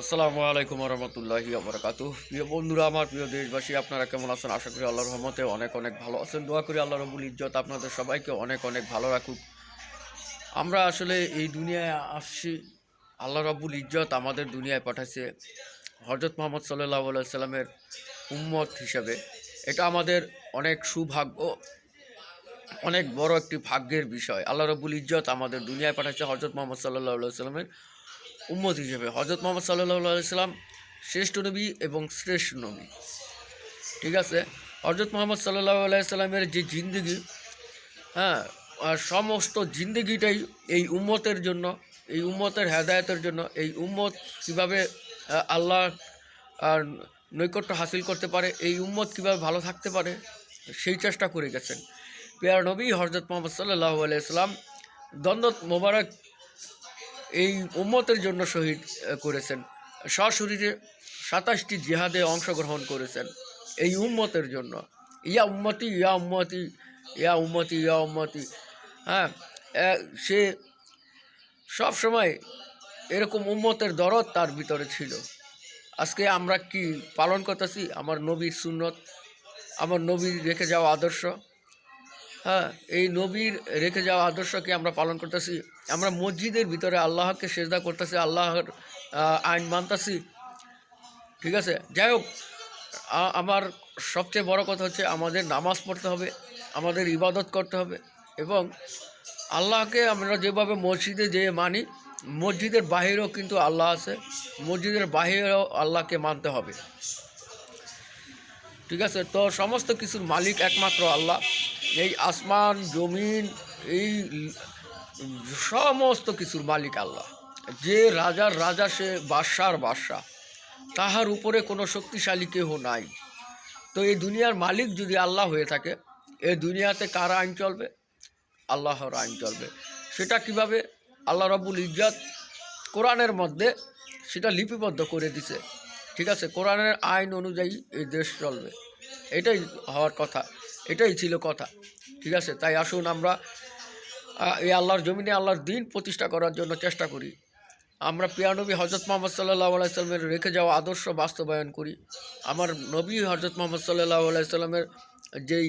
আসসালামু আলাইকুম রহমতুল্লাহি আবরাকাত প্রিয় বন্ধুরা, আমার প্রিয় দেশবাসী, আপনারা কেমন আছেন? আশা করি আল্লাহর রহমতে অনেক অনেক ভালো আছেন। দোয়া করি আল্লাহ রবুল ইজ্জত আপনাদের সবাইকে অনেক অনেক ভালো রাখুক। আমরা আসলে এই দুনিয়ায় আসছি, আল্লাহ রবুল ইজ্জত আমাদের দুনিয়ায় পাঠাইছে হজরত মোহাম্মদ সাল্লাহ সাল্লামের উম্মত হিসাবে। এটা আমাদের অনেক সুভাগ্য, অনেক বড় একটি ভাগ্যের বিষয়। আল্লাহ রবুল ইজ্জত আমাদের দুনিয়ায় পাঠাচ্ছে হজরত মোহাম্মদ সাল্লাহ সাল্লামের উম্মত হিসেবে হজরত মোহাম্মদ সাল্লাহ সাল্লাম শ্রেষ্ঠ নবী এবং শ্রেষ্ঠ নবী। ঠিক আছে? হজরত মোহাম্মদ সাল্লাহ সাল্লামের যে জিন্দগি হ্যাঁ সমস্ত জিন্দগিটাই এই উম্মতের জন্য, এই উম্মতের হেদায়তের জন্য, এই উম্মত কীভাবে আল্লাহ নৈকট্য হাসিল করতে পারে, এই উম্মত কীভাবে ভালো থাকতে পারে, সেই চেষ্টা করে গেছেন। পেয়ার নবী হজরত মোহাম্মদ সাল্লাহ আলাইসাল্লাম দ্বন্দ্ব মোবারক এই উম্মতের জন্য শহীদ করেছেন। সশরীরে সাতাশটি জিহাদে অংশগ্রহণ করেছেন এই উম্মতের জন্য। ইয়া উম্মতি ইয়া উম্মতি ইয়া উম্মতি ইয়া উম্মতি। হ্যাঁ সে সব সময় এরকম উম্মতের দরদ তার ভিতরে ছিল। আজকে আমরা কি পালন করতেছি? আমার নবীর সুন্নত, আমার নবীর রেখে যাওয়া আদর্শ। হ্যাঁ এই নবীর রেখে যাওয়া আদর্শকে আমরা পালন করতেছি। আমরা মসজিদের ভিতরে আল্লাহকে সেজদা করতেছি, আল্লাহর আইন মানতাছি। ঠিক আছে? যাই হোক আমার সবচেয়ে বড় কথা হচ্ছে আমাদের নামাজ পড়তে হবে, আমাদের ইবাদত করতে হবে এবং আল্লাহকে আমরা যেভাবে মসজিদে যেয়ে মানি, মসজিদের বাহিরেও কিন্তু আল্লাহ আছে, মসজিদের বাহিরেও আল্লাহকে মানতে হবে। ঠিক আছে? তো সমস্ত কিছুর মালিক একমাত্র আল্লাহ। এই আসমান, জমিন, এই সমস্ত কিছুর মালিক আল্লাহ। যে রাজার রাজা, সে বাদশার বাদশাহ তাহার উপরে কোনো শক্তিশালী কেহ নাই। তো এই দুনিয়ার মালিক যদি আল্লাহ হয়ে থাকে এই দুনিয়াতে কার আইন চলবে? আল্লাহর আইন চলবে। সেটা কীভাবে? আল্লাহ রবুল ইজ্জত কোরআনের মধ্যে সেটা লিপিবদ্ধ করে দিছে। ঠিক আছে? কোরআনের আইন অনুযায়ী এই দেশ চলবে। এটাই হওয়ার কথা। এটাই ছিল কথা। ঠিক আছে? তাই আসুন আমরা এই আল্লাহর জমিনে আল্লাহর দিন প্রতিষ্ঠা করার জন্য চেষ্টা করি। আমরা পিয়ানবী হজরত মোহাম্মদ সাল্লাহ আলাইসাল্লামের রেখে যাওয়া আদর্শ বাস্তবায়ন করি। আমার নবী হজরত মোহাম্মদ সাল্লাহ আলাইসাল্লামের যেই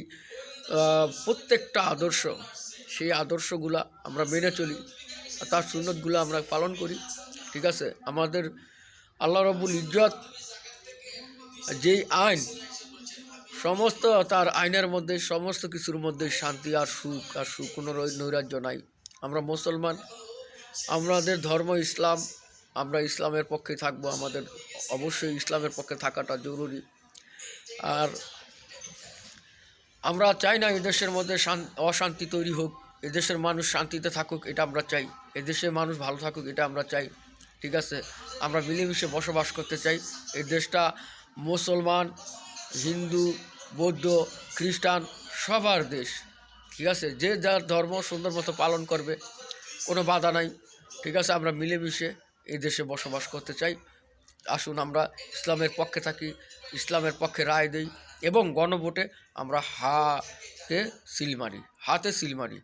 প্রত্যেকটা আদর্শ, সেই আদর্শগুলা আমরা মেনে চলি। তার সুন্নতগুলো আমরা পালন করি। ঠিক আছে? আমাদের আল্লাহ রবুল ইজ্জত যেই আইন, সমস্ত তার আইনের মধ্যে, সমস্ত কিছুর মধ্যে শান্তি আর সুখ আর সুখ, কোনো নৈরাজ্য নাই। আমরা মুসলমান, আমাদের ধর্ম ইসলাম, আমরা ইসলামের পক্ষে থাকব, আমাদের অবশ্যই ইসলামের পক্ষে থাকাটা জরুরি। আর আমরা চাই না এদেশের মধ্যে শান- অশান্তি তৈরি হোক, এদেশের মানুষ শান্তিতে থাকুক, এটা আমরা চাই। এদেশের মানুষ ভালো থাকুক, এটা আমরা চাই। ঠিক আছে? আমরা মিলেমিশে বসবাস করতে চাই। এই দেশটা মুসলমান, হিন্দু, বৌদ্ধ, খ্রিস্টান, সবার দেশ। ঠিক আছে? যে যার ধর্ম সুন্দর মতো পালন করবে, কোনো বাধা নাই। ঠিক আছে? আমরা মিলেমিশে এই দেশে বসবাস করতে চাই। আসুন আমরা ইসলামের পক্ষে থাকি, ইসলামের পক্ষে রায় দেই এবং গণভোটে আমরা হাতে সিল মারি, হাতে সিল মারি।